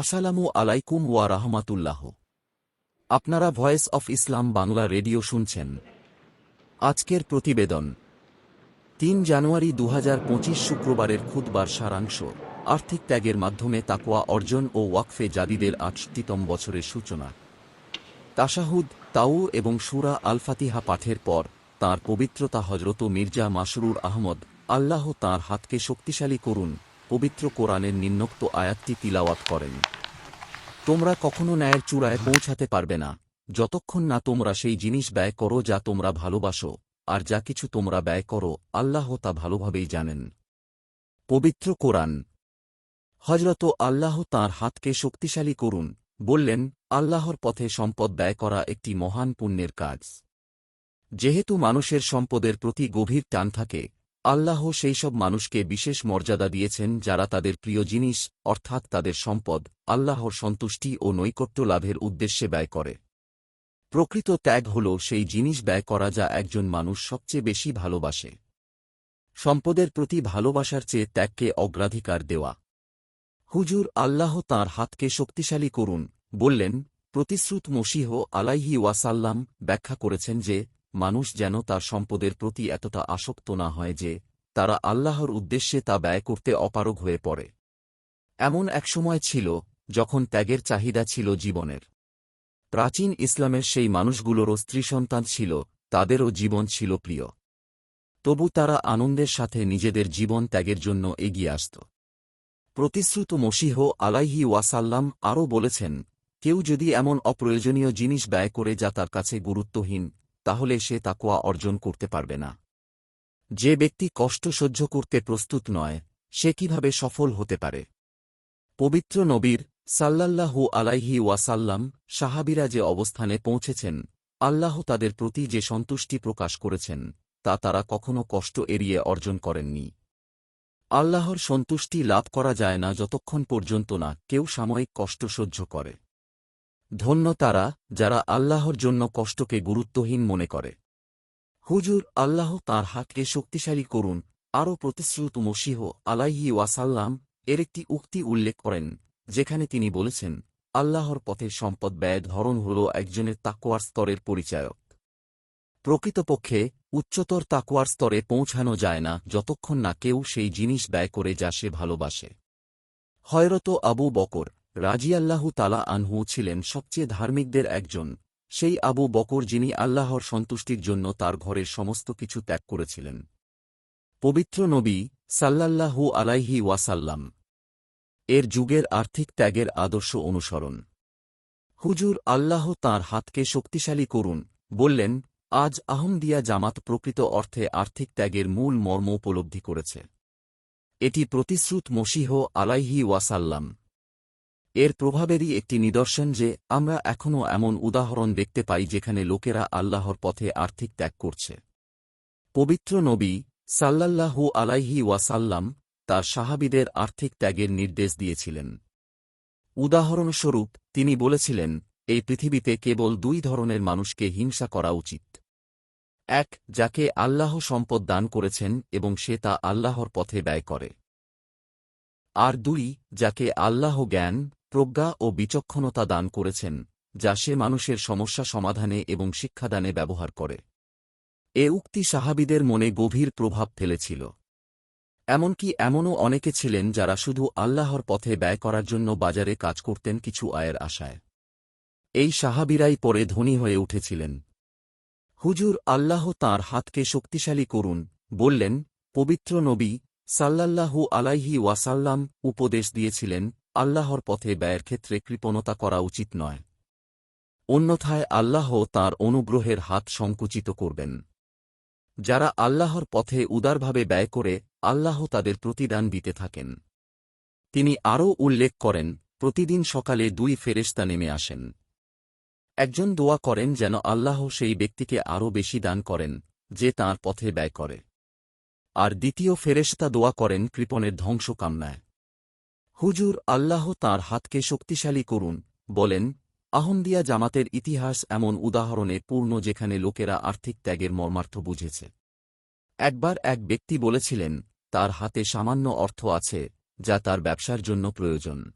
আসসালামু আলাইকুম ওয়া রাহমাতুল্লাহ। আপনারা voice of Islam Bangla radio শুনছেন। আজকের প্রতিবেদন। তিন জানুয়ারি দু হাজার পঁচিশ শুক্রবারের খুদবার সারাংশ, আর্থিক ত্যাগের মাধ্যমে তাকোয়া অর্জন ও ওয়াকফে জাদিদের আটষট্টিতম বছরের সূচনা। তাশাহুদ তাউ এবং সুরা আলফাতিহা পাঠের পর তাঁর পবিত্রতা হজরত মির্জা মাসরুর আহমদ আল্লাহ তাঁর হাতকে শক্তিশালী করুন। পবিত্র কোরআনের নিম্নোক্ত আয়াতটি তিলাওয়াত করেন। তোমরা কখনো ন্যায়ের চূড়ায় পৌঁছাতে পারবে না। যতক্ষণ না তোমরা সেই জিনিস ব্যয় করো যা তোমরা ভালোবাসো, আর যা কিছু তোমরা ব্যয় করো, আল্লাহ তা ভালোভাবেই জানেন। পবিত্র কোরআন। হজরত আল্লাহ তাঁর হাতকে শক্তিশালী করুন, বললেন, আল্লাহর পথে সম্পদ ব্যয় করা একটি মহান পুণ্যের কাজ। যেহেতু মানুষের সম্পদের প্রতি গভীর টান থাকে আল্লাহ সেই সব মানুষকে বিশেষ মর্যাদা দিয়েছেন যারা তাদের প্রিয় জিনিস, অর্থাৎ তাদের সম্পদ, আল্লাহর সন্তুষ্টি ও নৈকট্য লাভের উদ্দেশ্যে ব্যয় করে। প্রকৃত ত্যাগ হল সেই জিনিস ব্যয় করা যা একজন মানুষ সবচেয়ে বেশি ভালোবাসে। সম্পদের প্রতি ভালোবাসার চেয়ে ত্যাগকে অগ্রাধিকার দেওয়া। হুজুর, আল্লাহ তাঁর হাতকে শক্তিশালী করুন, বললেন, প্রতিশ্রুত মসিহ আলাইহি ওয়াসাল্লাম ব্যাখ্যা করেছেন যে মানুষ যেন তার সম্পদের প্রতি এতটা আসক্ত না হয় যে, তারা আল্লাহর উদ্দেশ্যে তা ব্যয় করতে অপারগ হয়ে পড়ে। এমন এক সময় ছিল, যখন ত্যাগের চাহিদা ছিল জীবনের। প্রাচীন ইসলামের সেই মানুষগুলোরও স্ত্রী সন্তান ছিল, তাদেরও জীবন ছিল প্রিয়। তবু তারা আনন্দের সাথে নিজেদের জীবন ত্যাগের জন্য এগিয়ে আসত। প্রতিশ্রুত মসিহ আলাইহি ওয়াসাল্লাম আরও বলেছেন, কেউ যদি এমন অপ্রয়োজনীয় জিনিস ব্যয় করে যা তার কাছে গুরুত্বহীন তাহলে সে তাকোয়া অর্জন করতে পারবে না। যে ব্যক্তি কষ্ট সহ্য করতে প্রস্তুত নয়, সে কীভাবে সফল হতে পারে? পবিত্র নবীর সাল্লাল্লাহু আলাইহি ওয়াসাল্লাম সাহাবিরা যে অবস্থানে পৌঁছেছেন, আল্লাহ তাদের প্রতি যে সন্তুষ্টি প্রকাশ করেছেন, তা তারা কখনো কষ্ট এড়িয়ে অর্জন করেননি। আল্লাহর সন্তুষ্টি লাভ করা যায় না যতক্ষণ পর্যন্ত না কেউ সাময়িক কষ্ট সহ্য করে। ধন্য তারা, যারা আল্লাহর জন্য কষ্টকে গুরুত্বহীন মনে করে। হুজুর, আল্লাহ তাঁর হাতকে শক্তিশালী করুন, আরও প্রতিশ্রুত মসিহ আলাইহি ওয়াসাল্লাম এর একটি উক্তি উল্লেখ করেন, যেখানে তিনি বলেছেন, আল্লাহর পথে সম্পদ ব্যয় ধরন হল একজনের তাকোয়ার স্তরের পরিচায়ক। প্রকৃতপক্ষে, উচ্চতর তাকোয়ার স্তরে পৌঁছানো যায় না যতক্ষণ না কেউ সেই জিনিস ব্যয় করে যা সে ভালোবাসে। হয়রত আবু বকর রাজিয়াল্লাহু তালা আনহু ছিলেন সবচেয়ে ধার্মিকদের একজন। সেই আবু বকর যিনি আল্লাহর সন্তুষ্টির জন্য তার ঘরের সমস্ত কিছু ত্যাগ করেছিলেন। পবিত্র নবী সাল্লাল্লাহু আলাইহি ওয়াসাল্লাম। এর যুগের আর্থিক ত্যাগের আদর্শ অনুসরণ। হুজুর আল্লাহ তাঁর হাতকে শক্তিশালী করুন, বললেন, আজ আহমদিয়া জামাত প্রকৃত অর্থে আর্থিক ত্যাগের মূল মর্ম উপলব্ধি করেছে। এটি প্রতিশ্রুত মসিহ আলাইহি ওয়াসাল্লাম। এর প্রভাবেরই একটি নিদর্শন যে, আমরা এখনও এমন উদাহরণ দেখতে পাই যেখানে লোকেরা আল্লাহর পথে আর্থিক ত্যাগ করছে। পবিত্র নবী সাল্লাল্লাহু আলাইহি ওয়াসাল্লাম তার সাহাবিদের আর্থিক ত্যাগের নির্দেশ দিয়েছিলেন। উদাহরণস্বরূপ, তিনি বলেছিলেন, এই পৃথিবীতে কেবল দুই ধরনের মানুষকে হিংসা করা উচিত। এক, যাকে আল্লাহ সম্পদ দান করেছেন এবং সে তা আল্লাহর পথে ব্যয় করে। আর দুই, যাকে আল্লাহ জ্ঞান প্রজ্ঞা ও বিচক্ষণতা দান করেছেন, যা সে মানুষের সমস্যা সমাধানে এবং শিক্ষাদানে ব্যবহার করে। এ উক্তি সাহাবিদের মনে গভীর প্রভাব ফেলেছিল। এমনকি এমনও অনেকে ছিলেন যারা শুধু আল্লাহর পথে ব্যয় করার জন্য বাজারে কাজ করতেন কিছু আয়ের আশায়। এই সাহাবিরাই পরে ধনী হয়ে উঠেছিলেন। হুজুর আল্লাহ তাঁর হাতকে শক্তিশালী করুন, বললেন, পবিত্র নবী সাল্লাল্লাহু আলাইহি ওয়াসাল্লাম উপদেশ দিয়েছিলেন আল্লাহর পথে ব্যয়ের ক্ষেত্রে কৃপণতা করা উচিত নয়। অন্যথায় আল্লাহ তার অনুগ্রহের হাত সংকুচিত করবেন। যারা আল্লাহর পথে উদারভাবে ব্যয় করে, আল্লাহ তাদের প্রতিদান দিতে থাকেন। তিনি আরও উল্লেখ করেন, প্রতিদিন সকালে দুই ফেরেস্তা নেমে আসেন। একজন দোয়া করেন যেন আল্লাহ সেই ব্যক্তিকে আরও বেশি দান করেন, যে তাঁর পথে ব্যয় করে। আর দ্বিতীয় ফেরেশতা দোয়া করেন কৃপণের ধ্বংস কামনায় হুজুর আল্লাহ তাঁর হাতকে শক্তিশালী করুন, বলেন, আহমদিয়া জামাতের ইতিহাস এমন উদাহরণে পূর্ণ যেখানে লোকেরা আর্থিক ত্যাগের মর্মার্থ বুঝেছে। একবার এক ব্যক্তি বলেছিলেন, তার হাতে সামান্য অর্থ আছে, যা তার ব্যবসার জন্য প্রয়োজন।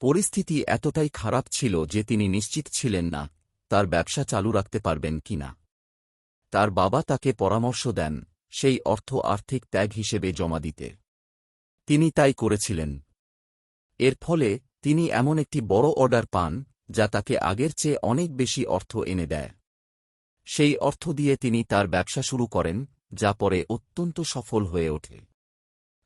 পরিস্থিতি এতটাই খারাপ ছিল যে তিনি নিশ্চিত ছিলেন না, তার ব্যবসা চালু রাখতে পারবেন কিনা তার বাবা তাকে পরামর্শ দেন, সেই অর্থ আর্থিক ত্যাগ হিসেবে জমা দিতে। তিনি তাই করেছিলেন। এর ফলে, তিনি এমন একটি বড় অর্ডার পান, যা তাকে আগের চেয়ে অনেক বেশি অর্থ এনে দেয়। সেই অর্থ দিয়ে তিনি তার ব্যবসা শুরু করেন, যা পরে অত্যন্ত সফল হয়ে ওঠে।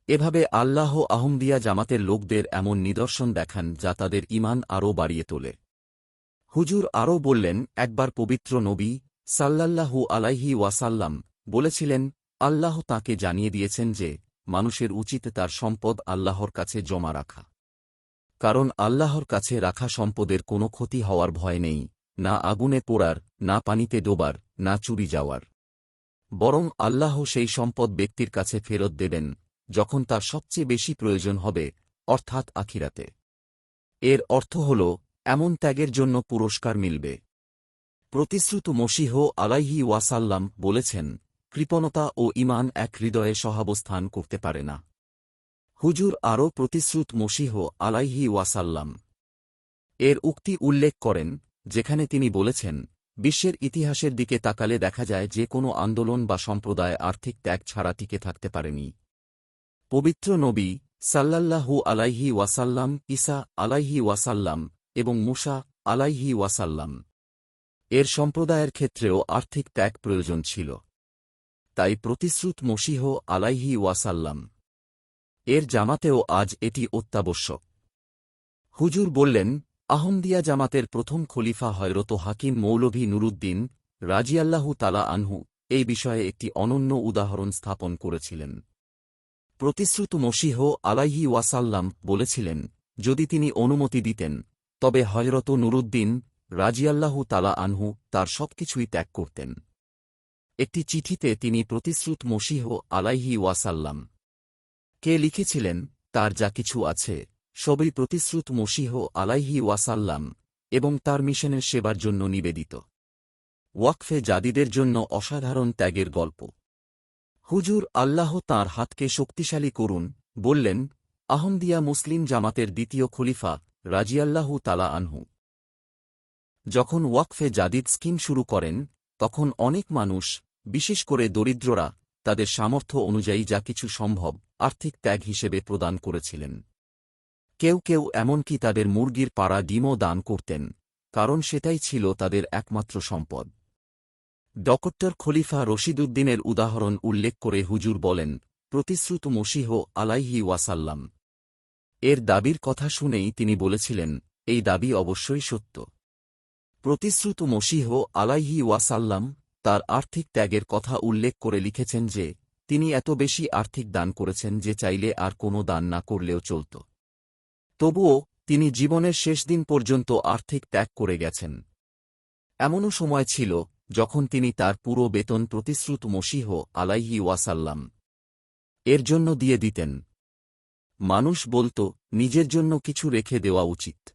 এভাবে আল্লাহ আহমদিয়া জামাতের লোকদের এমন নিদর্শন দেখান, যা তাদের ইমান আরও বাড়িয়ে তোলে। হুজুর আরও বললেন, একবার পবিত্র নবী সাল্লাল্লাহু আলাইহি ওয়াসাল্লাম বলেছিলেন, আল্লাহ তাকে জানিয়ে দিয়েছেন যে, মানুষের উচিত তার সম্পদ আল্লাহর কাছে জমা রাখা। কারণ আল্লাহর কাছে রাখা সম্পদের কোনো ক্ষতি হওয়ার ভয় নেই, না আগুনে পোড়ার, না পানিতে ডোবার, না চুরি যাওয়ার। বরং আল্লাহ সেই সম্পদ ব্যক্তির কাছে ফেরত দেবেন, যখন তার সবচেয়ে বেশি প্রয়োজন হবে, অর্থাৎ আখিরাতে। এর অর্থ হল, এমন ত্যাগের জন্য পুরস্কার মিলবে। প্রতিশ্রুত মসিহ আলাইহি ওয়াসাল্লাম বলেছেন, কৃপণতা ও ইমান এক হৃদয়ে সহাবস্থান করতে পারে না। হুজুর আরও প্রতিশ্রুত মসিহ আলাইহি ওয়াসাল্লাম। এর উক্তি উল্লেখ করেন, যেখানে তিনি বলেছেন, বিশ্বের ইতিহাসের দিকে তাকালে দেখা যায় যে কোনো আন্দোলন বা সম্প্রদায় আর্থিক ত্যাগ ছাড়া টিকে থাকতে পারেনি। পবিত্র নবী সাল্লাল্লাহু আলাইহি ওয়াসাল্লাম ইসা আলাইহি ওয়াসাল্লাম এবং মুসা আলাইহি ওয়াসাল্লাম। এর সম্প্রদায়ের ক্ষেত্রেও আর্থিক ত্যাগ প্রয়োজন ছিল। তাই প্রতিশ্রুত মসিহ আলাইহি ওয়াসাল্লাম এর জামাতেও আজ এটি অত্যাবশ্যক। হুজুর বললেন, আহমদিয়া জামাতের প্রথম খলিফা হয়রত হাকিম মৌলভী নুরুদ্দিন রাজিয়াল্লাহু তালা আনহু এই বিষয়ে একটি অনন্য উদাহরণ স্থাপন করেছিলেন। প্রতিশ্রুত মসিহ আলাইহি ওয়াসাল্লাম বলেছিলেন, যদি তিনি অনুমতি দিতেন, তবে হয়রত নুরুদ্দিন রাজিয়াল্লাহু তালা আনহু তার সবকিছুই ত্যাগ করতেন। একটি চিঠিতে তিনি প্রতিশ্রুত মসিহ আলাইহি ওয়াসাল্লাম কে লিখেছিলেন, তার যা কিছু আছে, সবই প্রতিশ্রুত মসিহ আলাইহি ওয়াসাল্লাম, এবং তার মিশনের সেবার জন্য নিবেদিত। ওয়াকফে জাদিদের জন্য অসাধারণ ত্যাগের গল্প। হুজুর আল্লাহ তার হাতকে শক্তিশালী করুন, বললেন, আহমদিয়া মুসলিম জামাতের দ্বিতীয় খলিফা রাজিয়াল্লাহু তালা আনহু। যখন ওয়াকফে জাদিদ স্কিম শুরু করেন, তখন অনেক মানুষ, বিশেষ করে দরিদ্ররা তাদের সামর্থ্য অনুযায়ী যা কিছু সম্ভব আর্থিক ত্যাগ হিসেবে প্রদান করেছিলেন। কেউ কেউ এমনকি তাদের মুরগির পাড়া ডিমও দান করতেন, কারণ সেটাই ছিল তাদের একমাত্র সম্পদ। ডক্টর খলিফা রশিদুদ্দিনের উদাহরণ উল্লেখ করে হুজুর বলেন, প্রতিশ্রুত মসিহ আলাইহি ওয়াসাল্লাম। এর দাবির কথা শুনেই তিনি বলেছিলেন, এই দাবি অবশ্যই সত্য। প্রতিশ্রুত মসিহ আলাইহি ওয়াসাল্লাম তার আর্থিক ত্যাগের কথা উল্লেখ করে লিখেছেন যে, তিনি এত বেশি আর্থিক দান করেছেন যে চাইলে আর কোনো দান না করলেও চলত। তবুও, তিনি জীবনের শেষ দিন পর্যন্ত আর্থিক ত্যাগ করে গেছেন। এমনও সময় ছিল, যখন তিনি তার পুরো বেতন প্রতিশ্রুত মসিহ আলাইহি ওয়াসাল্লাম এর জন্য দিয়ে দিতেন। মানুষ বলত, নিজের জন্য কিছু রেখে দেওয়া উচিত।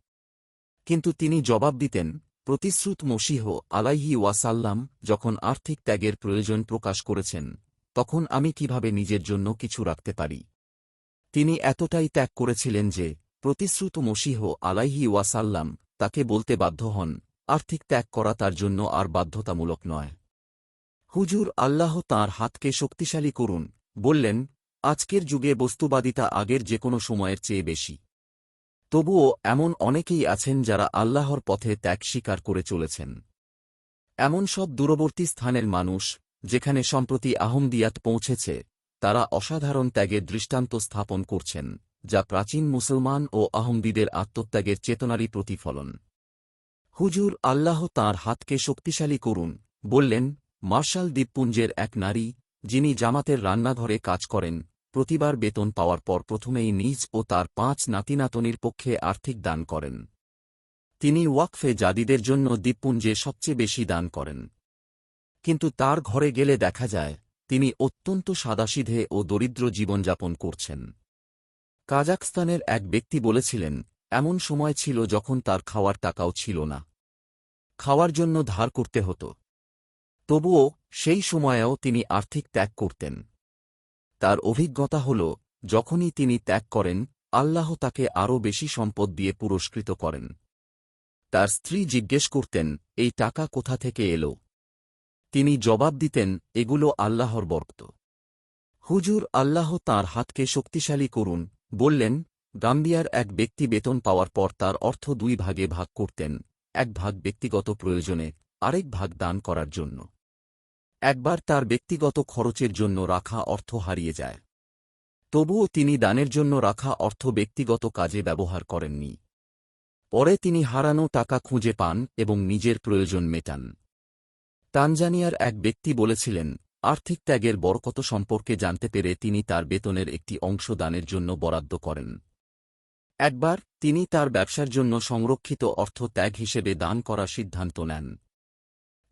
কিন্তু তিনি জবাব দিতেন প্রতিশ্রুত মসিহ আলাইহি ওয়াসাল্লাম যখন আর্থিক ত্যাগের প্রয়োজন প্রকাশ করেছেন, তখন আমি কীভাবে নিজের জন্য কিছু রাখতে পারি? তিনি এতটাই ত্যাগ করেছিলেন যে, প্রতিশ্রুত মসিহ আলাইহি ওয়াসাল্লাম তাকে বলতে বাধ্য হন, আর্থিক ত্যাগ করা তার জন্য আর বাধ্যতামূলক নয়। হুজুর আল্লাহ তাঁর হাতকে শক্তিশালী করুন, বললেন, আজকের যুগে বস্তুবাদিতা আগের যে কোনো সময়ের চেয়ে বেশি। তবুও এমন অনেকেই আছেন যারা আল্লাহর পথে ত্যাগ স্বীকার করে চলেছেন। এমন সব দূরবর্তী স্থানের মানুষ, যেখানে সম্প্রতি আহমদিয়াত পৌঁছেছে, তারা অসাধারণ ত্যাগের দৃষ্টান্ত স্থাপন করছেন, যা প্রাচীন মুসলমান ও আহমদিদের আত্মত্যাগের চেতনারই প্রতিফলন। হুজুর আল্লাহ তাঁর হাতকে শক্তিশালী করুন, বললেন, মার্শাল দ্বীপপুঞ্জের এক নারী, যিনি জামাতের রান্নাঘরে কাজ করেন প্রতিবার বেতন পাওয়ার পর প্রথমেই নিজ ও তার পাঁচ নাতিনাতনির পক্ষে আর্থিক দান করেন। তিনি ওয়াকফে জাদিদের জন্য দ্বীপপুঞ্জে সবচেয়ে বেশি দান করেন। কিন্তু তার ঘরে গেলে দেখা যায়, তিনি অত্যন্ত সাদাসিধে ও দরিদ্র জীবনযাপন করছেন। কাজাকস্তানের এক ব্যক্তি বলেছিলেন, এমন সময় ছিল যখন তার খাওয়ার টাকাও ছিল না। খাওয়ার জন্য ধার করতে হতো। তবুও সেই সময়েও তিনি আর্থিক ত্যাগ করতেন। তার অভিজ্ঞতা হল, যখনই তিনি ত্যাগ করেন, আল্লাহ তাকে আরও বেশি সম্পদ দিয়ে পুরস্কৃত করেন। তার স্ত্রী জিজ্ঞেস করতেন, এই টাকা কোথা থেকে এলো? তিনি জবাব দিতেন, এগুলো আল্লাহর বর্ত হুজুর, আল্লাহ তার হাতকে শক্তিশালী করুন। বললেন, গাম্বিয়ার এক ব্যক্তি বেতন পাওয়ার পর তার অর্থ দুই ভাগে ভাগ করতেন, এক ভাগ ব্যক্তিগত প্রয়োজনে, আরেক ভাগ দান করার জন্য। একবার তার ব্যক্তিগত খরচের জন্য রাখা অর্থ হারিয়ে যায়। তবুও তিনি দানের জন্য রাখা অর্থ ব্যক্তিগত কাজে ব্যবহার করেননি। পরে তিনি হারানো টাকা খুঁজে পান এবং নিজের প্রয়োজন মেটান। তানজানিয়ার এক ব্যক্তি বলেছিলেন, আর্থিক ত্যাগের বরকত সম্পর্কে জানতে পেরে তিনি তার বেতনের একটি অংশ দানের জন্য বরাদ্দ করেন। একবার তিনি তার ব্যবসার জন্য সংরক্ষিত অর্থ ত্যাগ হিসেবে দান করার সিদ্ধান্ত নেন।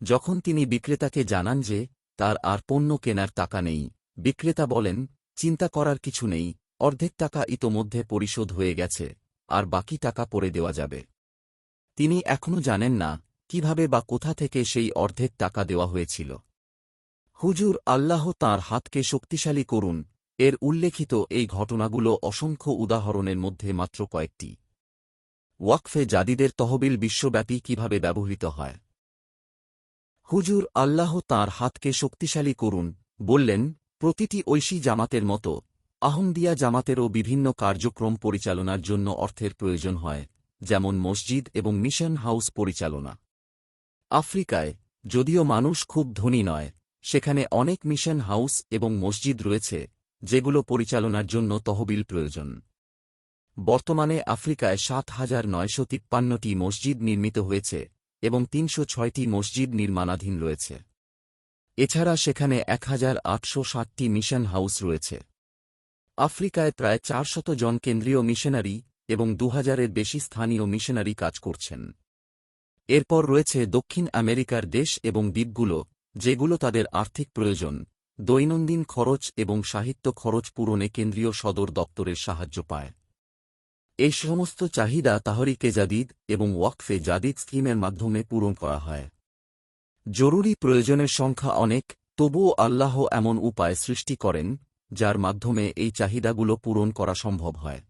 যখন তিনি বিক্রেতাকে জানান যে তার আর পণ্য কেনার টাকা নেই, বিক্রেতা বলেন, চিন্তা করার কিছু নেই, অর্ধেক টাকা ইতোমধ্যে পরিশোধ হয়ে গেছে, আর বাকি টাকা পরে দেওয়া যাবে। তিনি এখনও জানেন না কীভাবে বা কোথা থেকে সেই অর্ধেক টাকা দেওয়া হয়েছিল। হুজুর আল্লাহ তার হাতকে শক্তিশালী করুন, এর উল্লেখিত এই ঘটনাগুলো অসংখ্য উদাহরণের মধ্যে মাত্র কয়েকটি। ওয়াকফে জাদিদের তহবিল বিশ্বব্যাপী কীভাবে ব্যবহৃত হয়? হুজুর আল্লাহ তার হাতকে শক্তিশালী করুন, বললেন, প্রতিটি ঐশী জামাতের মতো, আহমদিয়া জামাতেরও বিভিন্ন কার্যক্রম পরিচালনার জন্য অর্থের প্রয়োজন হয়, যেমন মসজিদ এবং মিশন হাউস পরিচালনা। আফ্রিকায়, যদিও মানুষ খুব ধনী নয়, সেখানে অনেক মিশন হাউস এবং মসজিদ রয়েছে, যেগুলো পরিচালনার জন্য তহবিল প্রয়োজন। বর্তমানে আফ্রিকায় সাত হাজার নয়শো মসজিদ নির্মিত হয়েছে এবং তিনশো ছয়টি মসজিদ নির্মাণাধীন রয়েছে। এছাড়া সেখানে এক হাজার আটশো ষাটটি মিশন হাউস রয়েছে। আফ্রিকায় প্রায় চারশত জন কেন্দ্রীয় মিশনারি এবং দু হাজারের বেশি স্থানীয় মিশনারি কাজ করছেন। এরপর রয়েছে দক্ষিণ আমেরিকার দেশ এবং দ্বীপগুলো, যেগুলো তাদের আর্থিক প্রয়োজন, দৈনন্দিন খরচ এবং সাহিত্য খরচ পূরণে কেন্দ্রীয় সদর দপ্তরের সাহায্য পায়। এই সমস্ত চাহিদা তাহরিকে জাদিদ এবং ওয়াকফে জাদিদ স্কিমের মাধ্যমে পূরণ করা হয়। জরুরি প্রয়োজনের সংখ্যা অনেক, তবুও আল্লাহ এমন উপায় সৃষ্টি করেন, যার মাধ্যমে এই চাহিদাগুলো পূরণ করা সম্ভব হয়।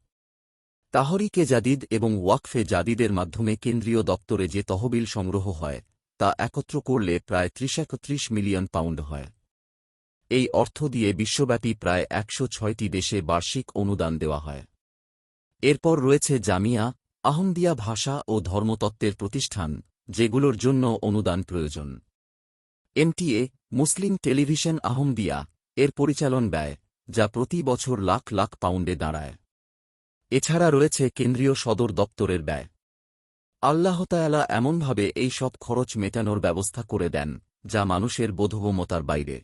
তাহরিকে জাদিদ এবং ওয়াকফে জাদিদের মাধ্যমে কেন্দ্রীয় দপ্তরে যে তহবিল সংগ্রহ হয়, তা একত্র করলে প্রায় ত্রিশ একত্রিশ মিলিয়ন পাউন্ড হয়। এই অর্থ দিয়ে বিশ্বব্যাপী প্রায় একশো ছয়টি দেশে বার্ষিক অনুদান দেওয়া হয়। এরপর রয়েছে জামিয়া, আহমদিয়া ভাষা ও ধর্মতত্ত্বের প্রতিষ্ঠান, যেগুলোর জন্য অনুদান প্রয়োজন। এমটিএ, মুসলিম টেলিভিশন আহমদিয়া, এর পরিচালন ব্যয়, যা প্রতি বছর লাখ লাখ পাউন্ডে দাঁড়ায়। এছাড়া রয়েছে কেন্দ্রীয় সদর দপ্তরের ব্যয়। আল্লাহতায়ালা এমনভাবে এই সব খরচ মেটানোর ব্যবস্থা করে দেন, যা মানুষের বোধগম্যতার বাইরে।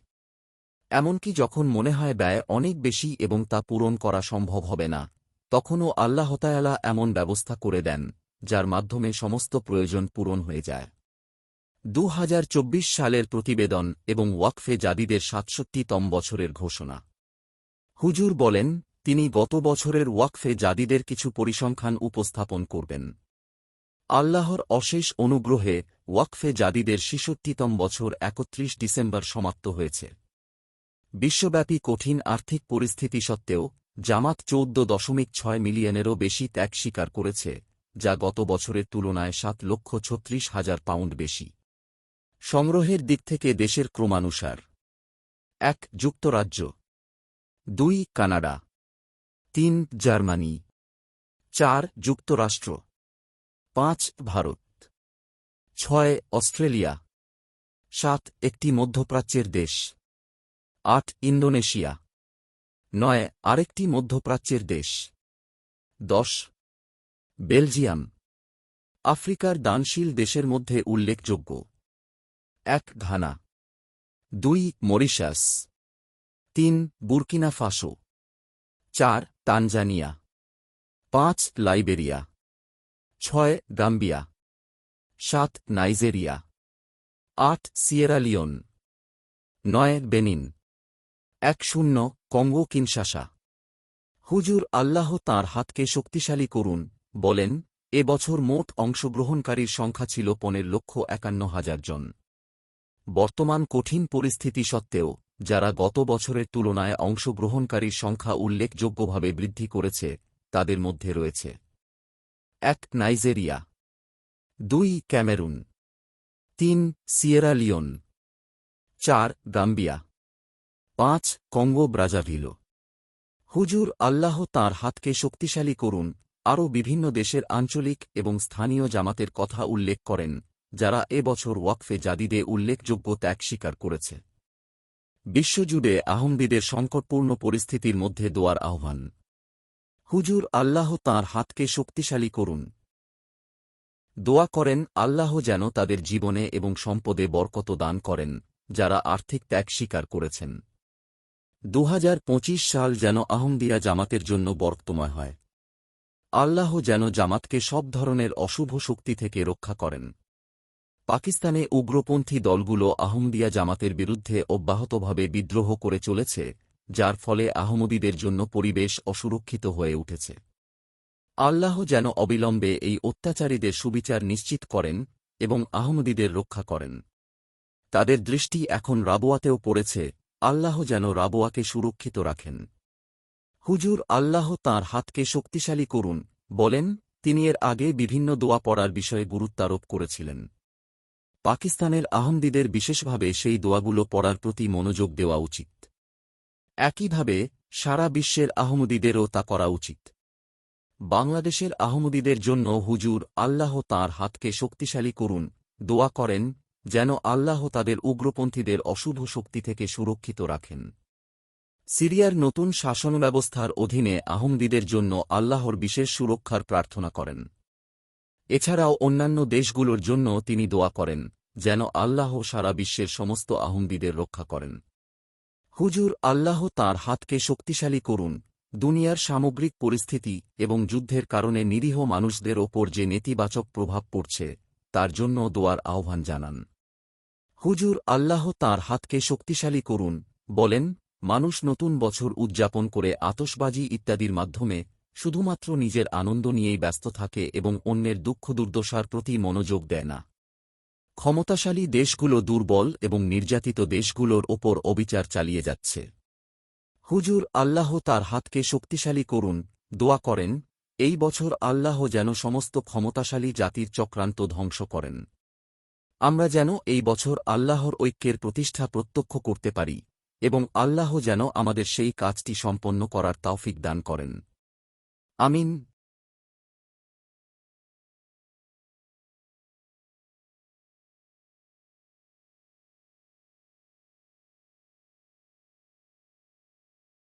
এমনকি যখন মনে হয় ব্যয় অনেক বেশি এবং তা পূরণ করা সম্ভব হবে না তখনও আল্লাহতায়ালা এমন ব্যবস্থা করে দেন, যার মাধ্যমে সমস্ত প্রয়োজন পূরণ হয়ে যায়। দু হাজার চব্বিশ সালের প্রতিবেদন এবং ওয়াকফে জাদিদের সাতষট্টিতম বছরের ঘোষণা। হুজুর বলেন, তিনি গত বছরের ওয়াকফে জাদিদের কিছু পরিসংখ্যান উপস্থাপন করবেন। আল্লাহর অশেষ অনুগ্রহে ওয়াকফে জাদিদের ছিষট্টিতম বছর একত্রিশ ডিসেম্বর সমাপ্ত হয়েছে। বিশ্বব্যাপী কঠিন আর্থিক পরিস্থিতি সত্ত্বেও জামাত চৌদ্দ দশমিক ছয় মিলিয়নেরও বেশি ত্যাগ স্বীকার করেছে, যা গত বছরের তুলনায় সাত লক্ষ ছত্রিশ হাজার পাউন্ড বেশি। সংগ্রহের দিক থেকে দেশের ক্রমানুসার। এক, যুক্তরাজ্য। দুই, কানাডা। তিন, জার্মানি। চার, যুক্তরাষ্ট্র। পাঁচ, ভারত। ছয়, অস্ট্রেলিয়া। সাত, একটি মধ্যপ্রাচ্যের দেশ। আট, ইন্দোনেশিয়া। নয়, আরেকটি মধ্যপ্রাচ্যের দেশ। দশ, বেলজিয়াম। আফ্রিকার দানশীল দেশের মধ্যে উল্লেখযোগ্য। এক, ঘানা। দুই, মরিশাস। তিন, বুর্কিনা ফাসো। চার, তানজানিয়া। পাঁচ, লাইবেরিয়া। ছয়, গাম্বিয়া। সাত, নাইজেরিয়া। আট, সিয়েরা লিওন। নয়, বেনিন। এক, শূন্য কঙ্গো কিনশাসা। হুজুর আল্লাহ তাঁর হাতকে শক্তিশালী করুন, বলেন, এ বছর মোট অংশগ্রহণকারীর সংখ্যা ছিল পনেরো লক্ষ একান্ন হাজার জন। বর্তমান কঠিন পরিস্থিতি সত্ত্বেও, যারা গত বছরের তুলনায় অংশগ্রহণকারীর সংখ্যা উল্লেখযোগ্যভাবে বৃদ্ধি করেছে, তাদের মধ্যে রয়েছে। এক, নাইজেরিয়া। দুই, ক্যামেরুন। তিন, সিয়েরা লিওন। চার, গাম্বিয়া। পাঁচ কঙ্গো ব্রাজাভিলো। হুজুর আল্লাহ তাঁর হাতকে শক্তিশালী করুন, আরও বিভিন্ন দেশের আঞ্চলিক এবং স্থানীয় জামাতের কথা উল্লেখ করেন, যারা এ বছর ওয়াকফে জাদিদে উল্লেখযোগ্য ত্যাগ স্বীকার করেছে। বিশ্বজুড়ে আহমদিদের সংকটপূর্ণ পরিস্থিতির মধ্যে দোয়ার আহ্বান। হুজুর আল্লাহ তাঁর হাতকে শক্তিশালী করুন। দোয়া করেন আল্লাহ যেন তাদের জীবনে এবং সম্পদে বরকত দান করেন, যারা আর্থিক ত্যাগ স্বীকার করেছেন। দু হাজার পঁচিশ সাল যেন আহমদিয়া জামাতের জন্য বর্তময় হয়। আল্লাহ যেন জামাতকে সব ধরনের অশুভ শক্তি থেকে রক্ষা করেন। পাকিস্তানে উগ্রপন্থী দলগুলো আহমদিয়া জামাতের বিরুদ্ধে অব্যাহতভাবে বিদ্রোহ করে চলেছে, যার ফলে আহমদীদের জন্য পরিবেশ অসুরক্ষিত হয়ে উঠেছে। আল্লাহ যেন অবিলম্বে এই অত্যাচারীদের সুবিচার নিশ্চিত করেন এবং আহমদীদের রক্ষা করেন। তাদের দৃষ্টি এখন রাবোয়াতেও পড়েছে আল্লাহ যেন রাবোয়াকে সুরক্ষিত রাখেন। হুজুর, আল্লাহ তাঁর হাতকে শক্তিশালী করুন, বলেন, তিনি এর আগে বিভিন্ন দোয়া পড়ার বিষয়ে গুরুত্বারোপ করেছিলেন। পাকিস্তানের আহমদীদের বিশেষভাবে সেই দোয়াগুলো পড়ার প্রতি মনোযোগ দেওয়া উচিত। একইভাবে, সারা বিশ্বের আহমদীদেরও তা করা উচিত। বাংলাদেশের আহমদীদের জন্য হুজুর, আল্লাহ তাঁর হাতকে শক্তিশালী করুন, দোয়া করেন যেন আল্লাহ তাদের উগ্রপন্থীদের অশুভ শক্তি থেকে সুরক্ষিত রাখেন। সিরিয়ার নতুন শাসন ব্যবস্থার অধীনে আহমদীদের জন্য আল্লাহর বিশেষ সুরক্ষার প্রার্থনা করেন। এছাড়াও অন্যান্য দেশগুলোর জন্য তিনি দোয়া করেন, যেন আল্লাহ সারা বিশ্বের সমস্ত আহমদীদের রক্ষা করেন। হুজুর, আল্লাহ তাঁর হাতকে শক্তিশালী করুন। দুনিয়ার সামগ্রিক পরিস্থিতি এবং যুদ্ধের কারণে নিরীহ মানুষদের ওপর যে নেতিবাচক প্রভাব পড়ছে তার জন্য দোয়ার আহ্বান জানান। হুজুর আল্লাহ তাঁর হাতকে শক্তিশালী করুন, বলেন, মানুষ নতুন বছর উদযাপন করে আতসবাজি ইত্যাদির মাধ্যমে শুধুমাত্র নিজের আনন্দ নিয়েই ব্যস্ত থাকে এবং অন্যের দুঃখ দুর্দশার প্রতি মনোযোগ দেয় না। ক্ষমতাশালী দেশগুলো দুর্বল এবং নির্যাতিত দেশগুলোর ওপর অবিচার চালিয়ে যাচ্ছে। হুজুর আল্লাহ তার হাতকে শক্তিশালী করুন, দোয়া করেন এই বছর আল্লাহ যেন সমস্ত ক্ষমতাশালী জাতির চক্রান্ত ধ্বংস করেন। আমরা যেন এই বছর আল্লাহর ঐক্যের প্রতিষ্ঠা প্রত্যক্ষ করতে পারি এবং আল্লাহ যেন আমাদের সেই কাজটি সম্পন্ন করার তাওফিক দান করেন। আমিন।